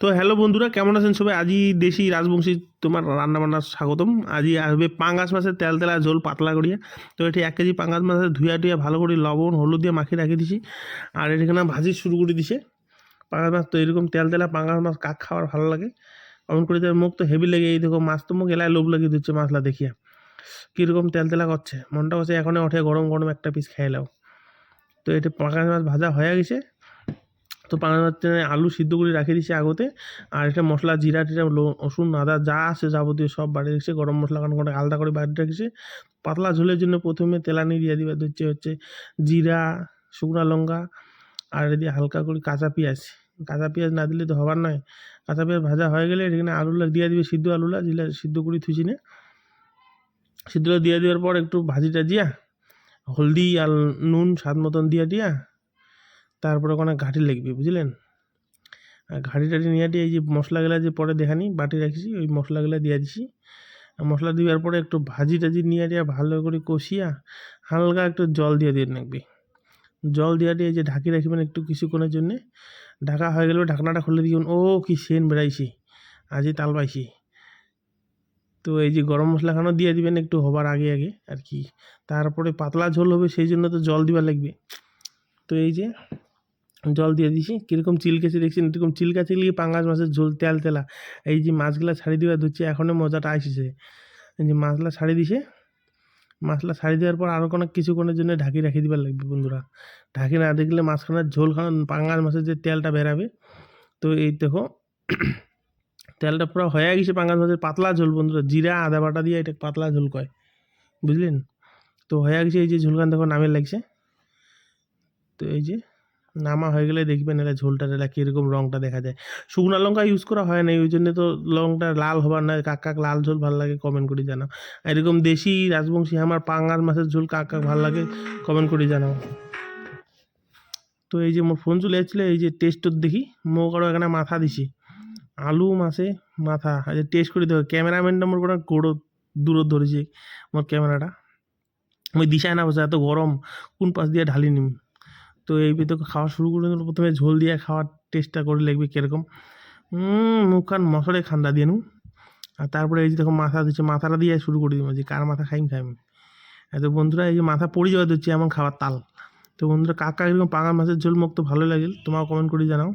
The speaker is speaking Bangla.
তো হ্যালো বন্ধুরা, কেমন আছেন সবাই? আজই দেশি রাজবংশী তোমার রান্নাবান্নার স্বাগতম। আজই আসবে পাঙ্গাস মাছের তেল তেলা ঝোল পাতলা করিয়া। তো এটি এক কেজি পাঙ্গাস মাছের ধুয়া টুয়া ভালো করে লবণ, হলুদ দিয়ে মাখিয়ে রাখি দিছি। আর এখানে ভাজি শুরু করে দিছে। পাঙ্গাস মাছ তো এরকম তেল তেলা পাঙ্গাস মাছ কাক খাওয়ার ভালো লাগে। অমন করে মুখ তো হেভি লেগে, এই দেখো মাছ তো মুখ এলায় লোভ লাগিয়ে দিচ্ছে মাছলা দেখিয়া। কীরকম তেল তেলা করছে? মনটা করছে এখনই ওঠে গরম গরম একটা পিস খেয়ে নাও। তো এটা পাঙ্গাস মাছ ভাজা হয়ে গেছে। তো মাছ আলু সিদ্ধ করে রাখে দিছি আগতে। আর এটা মশলা, জিরা, টিরা রসুন, আদা, যা আছে যাবতীয় সব বাড়ি রেখেছে। গরম মশলা কারণ করে আলাদা করে বাড়ি রেখেছে। পাতলা ঝোলের জন্য প্রথমে তেলানি দিয়ে দিবা। হচ্ছে হচ্ছে জিরা, শুকনো লঙ্কা, আর এদিকে হালকা করে কাঁচা পেঁয়াজ। কাঁচা পেঁয়াজ না দিলে তো হবার নয়। কাঁচা পেঁয়াজ ভাজা হয়ে গেলে এখানে আলুলা দিয়ে দিবে সিদ্ধ আলুলা যেগুলা সিদ্ধ করে থুইছি না। সিদ্ধটা দিয়ে দেওয়ার পর একটু ভাজিটা দিয়া হলদি আর নুন স্বাদ মতন দিয়া দিয়া তারপরে ওখানে ঘাটি লাগবে, বুঝলেন? আর ঘাটি টাটি নিয়ে এই যে মশলাগুলা যে পরে দেখানি, বাটি রাখছি, ওই মশলাগুলা দিয়ে দিছি। মশলা দেওয়ার পরে একটু ভাজি টাজি নিয়ে দিয়ে ভালো করে কষিয়া হালকা একটু জল দিয়ে দিয়ে রাখবে জল দিয়ে দিয়ে যে ঢাকি রাখবেন একটু কিছুক্ষণের জন্যে, ঢাকা হয়ে গেলে ঢাকনাটা খুলে দিবেন, ও কি সেন বেড়াইছি আজই তাল পাইছি। তো এই যে গরম মশলাখানো দিয়ে দিবেন একটু হবার আগে আগে আর কি। তারপরে পাতলা ঝোল হবে, সেই জন্য তো জল দিবার লাগবে। তো এই যে জল দিয়ে দিছি, কীরকম চিলকেছে দেখছেন এরকম চিলকা চিলকি পাঙ্গাস মাছের ঝোল, তেল তেলা। এই যে মাছগুলা ছাড়ি দিবা ধরছে এখনও মজাটা আসছে। এই যে মাছলা ছাড়ি দিছে মাছলা ছাড়ি দেওয়ার পর আরও কোনো কিছুক্ষণের জন্য ঢাকি রাখি দিবার লাগবে বন্ধুরা। ঢাকি না দেখলে মাছখানার ঝোল খানো পাঙ্গাস মাছের যে তেলটা বেরাবে, তো এই দেখো, তেলটা পুরো হয়ে গেছে পাঙ্গাস মাছের পাতলা ঝোল বন্ধুরা, জিরা, আদা বাটা দিয়ে এটা পাতলা ঝোল কয়, বুঝলেন? তো হয়ে গেছে এই যে ঝোলখান দেখো নামে লাগছে। তো এই যে নামা হয়ে গেলে দেখবেন এটা ঝোলটা এটা কীরকম রঙটা দেখা যায়। শুকনো লঙ্কা ইউজ করা হয় না ওই জন্য তো লঙ্কা লাল হবার না, কাক কাক লাল ঝোল ভালো লাগে কমেন্ট করে জানাও। এরকম দেশি রাজবংশী আমার পাঙ্গাস মাছের ঝোল কাক কাক ভালো লাগে কমেন্ট করে জানাও। তো এই যে মোর ফোন চলে যাচ্ছিল এই যে টেস্টত দেখি মোক আরও এখানে মাথা দিছি। আলু মাছে মাথা এই যে টেস্ট করে দেখো ক্যামেরাম্যানটা মোর কোনো গোড়ো, দূরত ধরেছে, মোর ক্যামেরাটা ওই দিশায় না বসে, এত গরম, কোন পাশ দিয়ে ঢালি নিম? তো এই ভিতরে খাওয়া শুরু করে প্রথমে ঝোল দিয়ে খাওয়ার টেস্টটা করে লাগবে কীরকম। মুখখান মশলে খান্ডা দিয়ে নু আর তারপরে এই যে দেখো মাথা দিচ্ছে মাথাটা দিয়ে শুরু করে দিব যে কার মাথা খাইম খাইম। তো বন্ধুরা, এই যে মাথা পড়ে যাওয়া দিচ্ছে এমন খাবার, তাল। তো বন্ধুরা, কাকা এরকম পাঙাল মাছের ঝোল মুখ তো ভালো লাগে তোমার কমেন্ট করে জানাও।